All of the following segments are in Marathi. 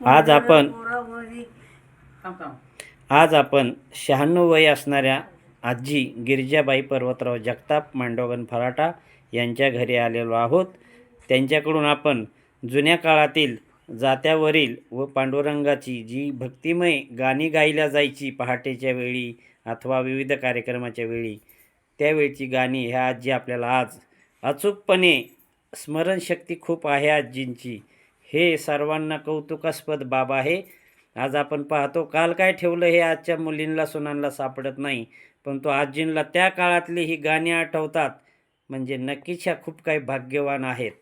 आज आपण आज आपण शहाण्णव वय असणाऱ्या आजी गिरिजाबाई पर्वतराव जगताप मांडोगन फराटा यांच्या घरी आलेलो आहोत. त्यांच्याकडून आपण जुन्या काळातील जात्यावरील व पांडुरंगाची जी भक्तिमय गाणी गायल्या जायची पहाटेच्या वेळी अथवा विविध कार्यक्रमाच्या वेळी त्यावेळची गाणी ह्या आजी आपल्याला आज अचूकपणे स्मरणशक्ती खूप आहे आजींची. हे सर्वांना कौतुकास्पद बाब आहे. आज आपण पाहतो काल काय ठेवलं हे आजच्या मुलींना सुनांना सापडत नाही. पण तो आजींना त्या काळातली ही गाणी आठवतात. म्हणजे नक्कीच ह्या खूप काही भाग्यवान आहेत.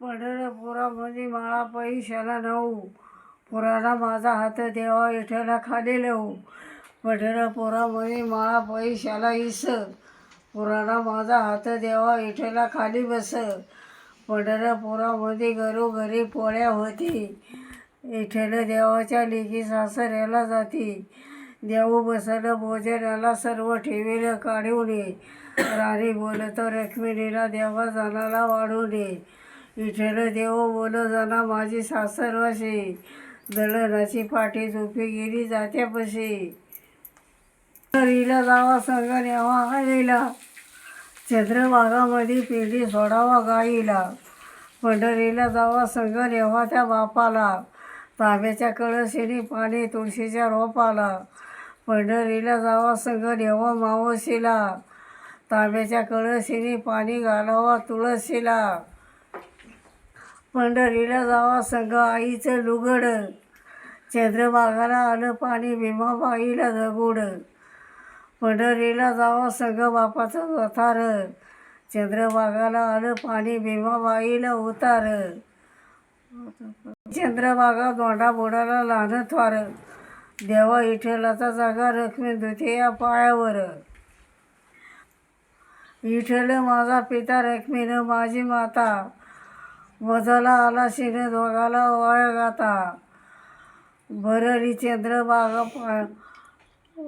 पंढरपुरामध्ये माळा पैशाला नऊ. पुराणा माझा हात देवा विठ्ठला खाली लावू. पंढरपुरामध्ये माळा पैशाला इस पुराणा माझा हात देवा विठ्ठला खाली बस पंढरपुरामध्ये घरोघरी पोळ्या होती. विठ्ठल देवाच्या लेखी सासऱ्याला जाती. देऊ बसलं भोजनाला सर्व ठेवीला काढून. ये राणी बोलत रक्मिणीला देवा जाणाला वाढून. ये विठ्ठल देव बोल जाना माझी सासरवाशी. दळणाची पाठी झोपी गेली जात्यापाशी. हरीला जावा संग न्यावा आईला चंद्रभागामध्ये पेढी सोडावा गाईला. पंढरीला जावा संग न्यावा त्या बापाला. तांब्याच्या कळशीने पाणी तुळशीच्या रोपाला. पंढरीला जावा संग न्यावा मावशीला. तांब्याच्या कळशीने पाणी घालावा तुळशीला. पंढरीला जावा संग आईचं लुगड. चंद्रभागाला आलं पाणी भीमाबाईला जगुड पंढरीला जावा संग बापाचं वथार. चंद्रभागाला आलं पाणी भीमाबाईला उतार. चंद्रभागा दोंडा बोडाला लहान थवार देवा विठ्ठलाचा जागा रखमी धुते पायावर. विठ्ठल माझा पिता रखमीनं माझी माता. वजाला आला शिन दोघाला वाया गाता भरली चंद्रबागा पा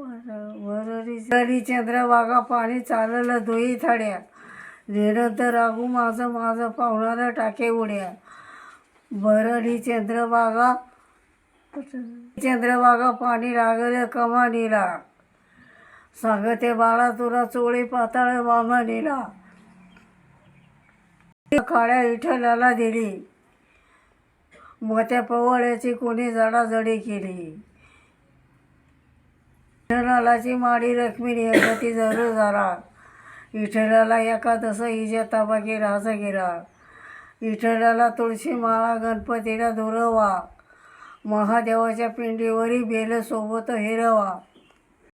भरली चंद्र चंद्रबागा पाणी चाललं धुई थाड्या. निरंतर रागू माझं माझं पाहुणाला टाके उड्या. बरडी चंद्रबागा चंद्रबागा पाणी लागलं कमानीला. सांगते बाळा तुला चोळी पाताळ वामनीला. काळ्या विठ्ठलाला दिली. मोत्या पवळ्याची कोणी जडाजडी केली. विठ्ठलाची माडी रखमिणी ती जरूर झाला. विठ्ठलाला एकादस हिच्या ताबाकी राजा गिरा विठ्ठलाला तुळशी माळा गणपतीला दुरवा. महादेवाच्या पिंडीवरी बेल सोबत हिरवा.